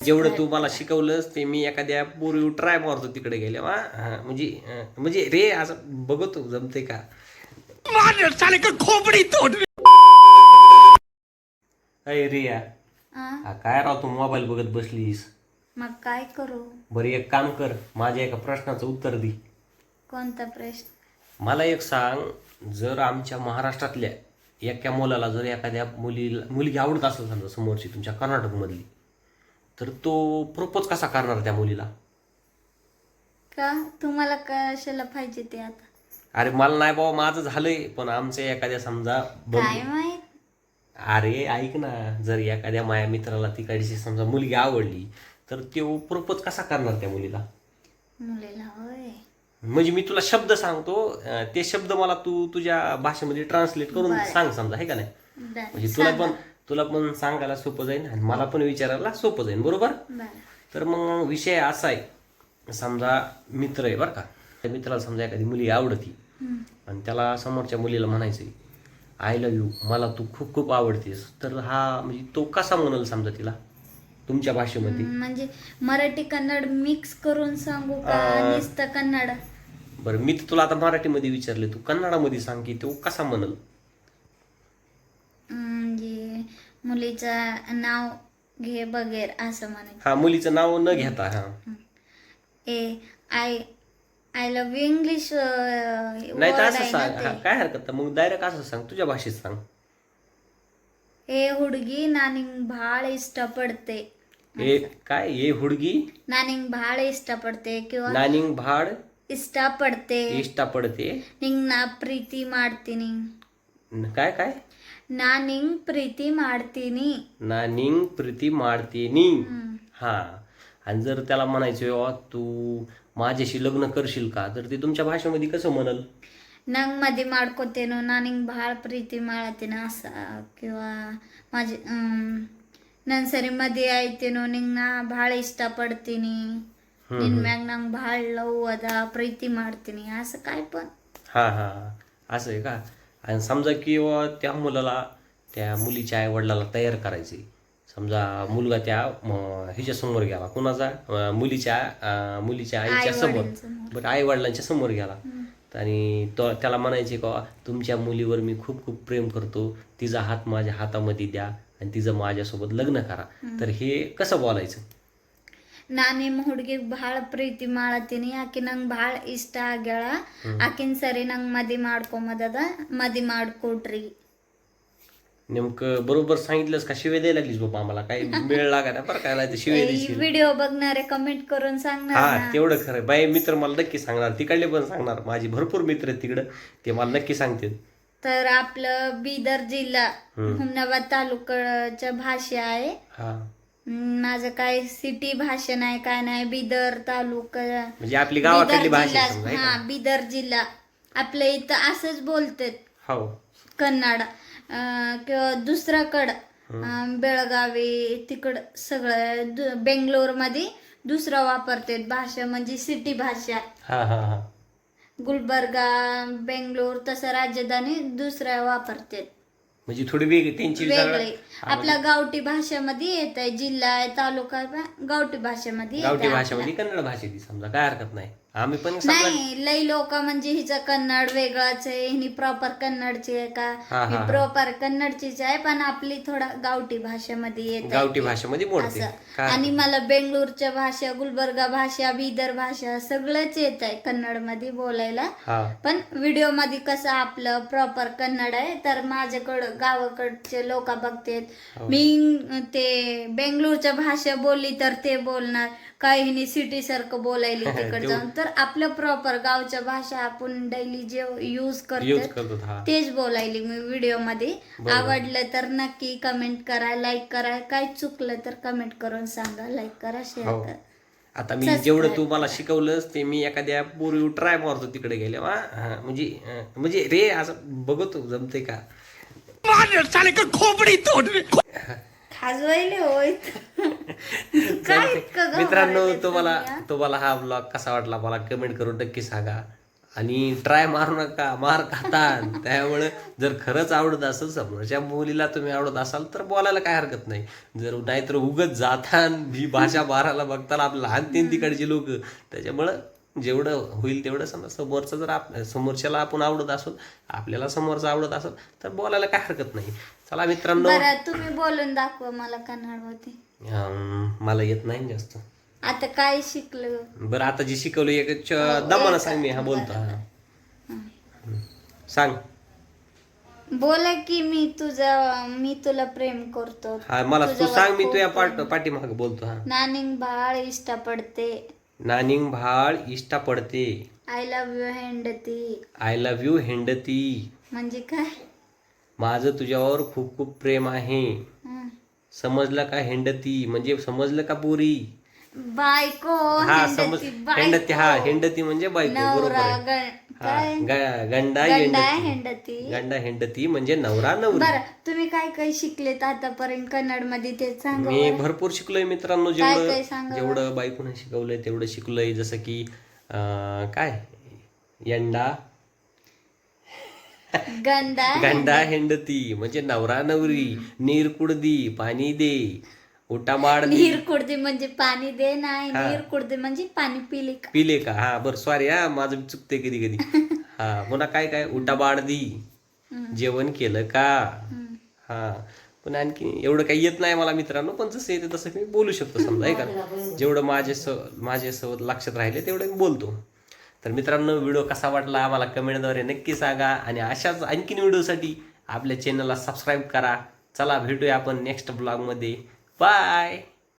जेवढं तू मला शिकवलंस ते मी एखाद्या पूर्वी ट्राय मारतो तिकडे गेले वा हा, म्हणजे म्हणजे रे असं बघतो जमते का? अय रिया. आ, हा, काय राव तू मोबाईल बघत बसलीस? मग काय करू? बरं एक काम कर माझ्या एका प्रश्नाचं उत्तर दे. कोणता प्रश्न? मला एक सांग जर आमच्या महाराष्ट्रातल्या एका मुलाला जर एखाद्या मुलीला मुलगी आवडत असेल समजा समोरची तुमच्या कर्नाटकमधली तर तो प्रपोज कसा करणार त्या मुलीला? का? तुम्हाला कशाला पाहिजे ते आता? अरे मला नाही बाबा माझं झालंय पण आमच्या एखाद्या समजा बंधू- काय माहीत? अरे ऐक ना जर एखाद्या माया मित्राला तिकडची समजा मुलगी आवडली तर तो प्रपोज कसा करणार त्या मुलीला? मुलीला होय. म्हणजे मी तुला शब्द सांगतो अं, ते शब्द मला तू तुझ्या भाषेमध्ये ट्रान्सलेट करून बरं. सांग समजा हे का नाही? म्हणजे तुला. पण तुला पण सांगायला सोपं जाईल आणि मला पण विचारायला सोपं जाईल बरोबर? बरं. तर मग विषय असा आहे समजा मित्र आहे बरं का. त्या मित्राला समजा एखादी मुलगी आवडती. आणि त्याला समोरच्या मुलीला म्हणायचं आय लव्ह यू मला तू खूप खूप आवडतेस. तर हा म्हणजे तो कसा म्हणाल समजा तिला तुमच्या भाषेमध्ये? म्हणजे मराठी कन्नड मिक्स करून सांगू का? कन्नड. बरं मी तर तुला आता मराठीमध्ये विचारले तू कन्नडामध्ये सांग की तो कसा म्हणल म्हणजे मुलीचं नाव घे बगैर असं म्हणे. हा मुलीचं नाव न घेता हा. ए I I love you English नाही तर असं सांग. काय हरकत मग डायरेक्ट असं सांग तुझ्या भाषेत सांग. ए हुडगी नानिंग भाळ इष्ट पडते. ए काय? ए हुडगी? नानिंग भाळ इष्ट पडते किंवा नानिंग भाळ इष्ट पडते. इष्ट पडते. निंग ना प्रीती ಪ್ರೀತಿ निंग. काय काय? ना निंग प्रीती मारतीनि. ना निंग प्रीती मारतीनि. हा. आणि जर त्याला म्हणायचंय तू माझ्याशी लग्न करशील का? तर ते तुमच्या भाषेमध्ये कसं म्हणल? नंगमध्ये माडकोते नो ना निंग बाळ प्रीती माळते ना असा किंवा माझे नंसरी मध्ये आयते नो निंग ना बाळ इष्ट पडतीनि. मॅग नांग बाळ लव प्रीती मारतीनि असं काय पण. हा हा. असं आहे का? आणि समजा की त्या मुलाला त्या मुलीच्या आई वडिलाला तयार करायचे. समजा मुलगा त्या म, हिच्या समोर गेला. कुणाचा? मुलीच्या मुलीच्या आईच्या समोर. बरं आई वडिलांच्या समोर गेला. आणि तो त्याला म्हणायचे का तुमच्या मुलीवर मी खूप खूप प्रेम करतो. तिचा हात माझ्या हातामध्ये द्या आणि तिचं माझ्यासोबत लग्न करा. तर हे कसं बोलायचं? ನಾನು ನಿಮ್ಮ ಹುಡುಗಿಗೆ ಭಾಳ ಪ್ರೀತಿ ಮಾಡತ್ತೀನಿ ಆಕಿ ನಂಗೆ ಭಾಳ ಇಷ್ಟ ಆಗ್ಯಾಳ ಆಕಿನ ಸರಿ ನಂಗೆ ಮದಿ ಮಾಡ್ಕೊಂಬದದ ಮದಿ ಮಾಡ್ಕೊಡ್ರಿ नेमकं बरोबर सांगितलंस का शिवे द्यायला लागलीस बाबा आम्हाला काही वेळ लागा ना बरं काय नाही तर शिवे देशील व्हिडिओ बघणारे कमेंट करून सांगणार हा ना तेवढं खरं बाई मित्र मला नक्की सांगणार तिकडले पण सांगणार माझी भरपूर मित्र आहेत तिकडं ते मला नक्की सांगतील तर आपलं बिदर जिल्हा हुमनाबाद तालुक्याच्या भाषा आहे हा हम्म, माझं काय सिटी भाषा नाही काय नाही बिदर तालुका म्हणजे आपली गावाकडली बिदर भाषा जिल्हा आहे समजा, है हा का? बिदर जिल्हा. आपल्या इथं असंच बोलतात. हो. कन्नड अं, किंवा दुसऱ्याकडं अं, बेळगावी तिकडं सगळं दु- बेंगलोरमध्ये दुसरं वापरतात भाषा म्हणजे सिटी भाषा. हा हा हा. गुलबर्गा बेंगलोर तसं राजधानी दुसऱ्या वापरतात. म्हणजे थोडी वेगळी त्यांची जरा- वेगळे. आपल्या गावठी भाषेमध्ये येत आहे जिल्हा आहे तालुका आहे, गावठी भाषेमध्ये गावठी भाषेमध्ये कन्नड भाषेत समजा काय हरकत नाही. आम्ही पण नाही लई लोक म्हणजे हिचं कन्नड वेगळाच आहे हिनी प्रॉपर कन्नडची आहे हा, का हा. प्रॉपर कन्नडचीच आहे पण आपली थोडा गावठी भाषेमध्ये येत आहे. गावठी. भाषेमध्ये असं. काय? आणि मला बेंगलोरच्या भाषा गुलबर्गा भाषा बिदर भाषा सगळंच येत आहे कन्नडमध्ये बोलायला. हा. पण व्हिडिओमध्ये कसं आपलं प्रॉपर कन्नड आहे तर माझ्याकडं गावाकडचे लोक बघतात. मी ते बेंगलोरच्या भाषा बोलली तर ते बोलणार. काहींनी सिटी सारखं बोलायली तिकडे जाऊन. तर आपलं प्रॉपर गावच्या भाषा आपण डेली जे यूज यूज करतो करतो हा. तेच बोलायली मी व्हिडिओमध्ये. आवडलं तर नक्की कमेंट करा लाईक करा. काय चुकलं तर कमेंट करून सांगा लाईक करा शेअर हो. करा. आता मी जेवढं तू मला शिकवलंस ते मी एखाद्या पूर्वी ट्राय मारतो तिकडे गेले वा हा, म्हणजे अं, म्हणजे रे असं बघतो जमते का? खाजवायले होय काय इतकं मित्रांनो तुम्हाला तुम्ही, हा? तुम्हाला हा ब्लॉग कसा वाटला मला कमेंट करून नक्की सांगा. आणि ट्राय मारू नका मार खातात त्यामुळे जर खरंच आवडत असेल समोरच्या मुलीला तुम्ही आवडत असाल तर बोलायला काय हरकत नाही. जर नाहीतर उगत जातान ही भाषा मारायला बघताना आपल्याला आणतीन तिकडची लोक. त्याच्यामुळं जेवढं होईल तेवढं समजा समोरचं जर आप समोरच्याला आपण आवडत असो आपल्याला समोरचं आवडत असेल तर बोलायला काय हरकत नाही. चला मित्रांनो. बरं तुम्ही बोलून दाखवा मला कन्नडमध्ये मला येत नाही जास्त. आता काय शिकलं? बरं आता जी शिकवलं एक दमानं सांग मी हा बोलतो हा. सांग. बोला की मी तुझं मी तुला प्रेम करतो. हा मला तू सांग मी तुझ्या पाठ पाठीमाग बोलतो हा. नानिंग बाळ इष्ट पडते. नानिंग भाळ इष्टा पडते. आय लव्ह यू हेंडती. आय लव्ह यू हेंडती. म्हणजे काय? माझं तुझ्यावर खूप खूप प्रेम आहे. समजलं का हेंडती? म्हणजे समजलं का पुरी? बायको हा समज हेंडती हेंडती हा हेंडती म्हणजे बायको बरोबर नवरा आहे. गण- हा, काय? ग- गंडा गंडा हेंडती. हेंडती. गंडा हेंडती म्हणजे नवरा नवरी. बर तुम्ही काय काय शिकलेत आतापर्यंत कन्नडमध्ये ते सांगा मी बरं. भरपूर शिकलोय मित्रांनो काय जेवढं जेवढं बायकोने शिकवलंय तेवढं शिकलोय. जसं की अं, काय? यंडा गंडा गंडा हेंडती म्हणजे नवरा नवरी नीर कुडदी पाणी दे उटा माड दे नीर कुडते म्हणजे पाणी दे नाही नीर कुडते म्हणजे पाणी पिले का? पिले का? हा बर सॉरी हा माझं चुकते कधी कधी. हा पुन्हा काय काय? उटा बाळदी जेवण केलं का? हं. हा पण आणखी एवढं काही येत नाही मला मित्रांनो पण जसं येते तसं मी बोलू शकतो समजा आहे का? जेवढं माझे स माझे सोबत लक्षात राहिले तेवढं मी बोलतो. तर मित्रांनो व्हिडिओ कसा वाटला आम्हाला कमेंटद्वारे नक्की सांगा आणि अशाच आणखीन व्हिडिओसाठी आपल्या चॅनलला सबस्क्राईब करा. चला भेटूया आपण नेक्स्ट ब्लॉगमध्ये बाय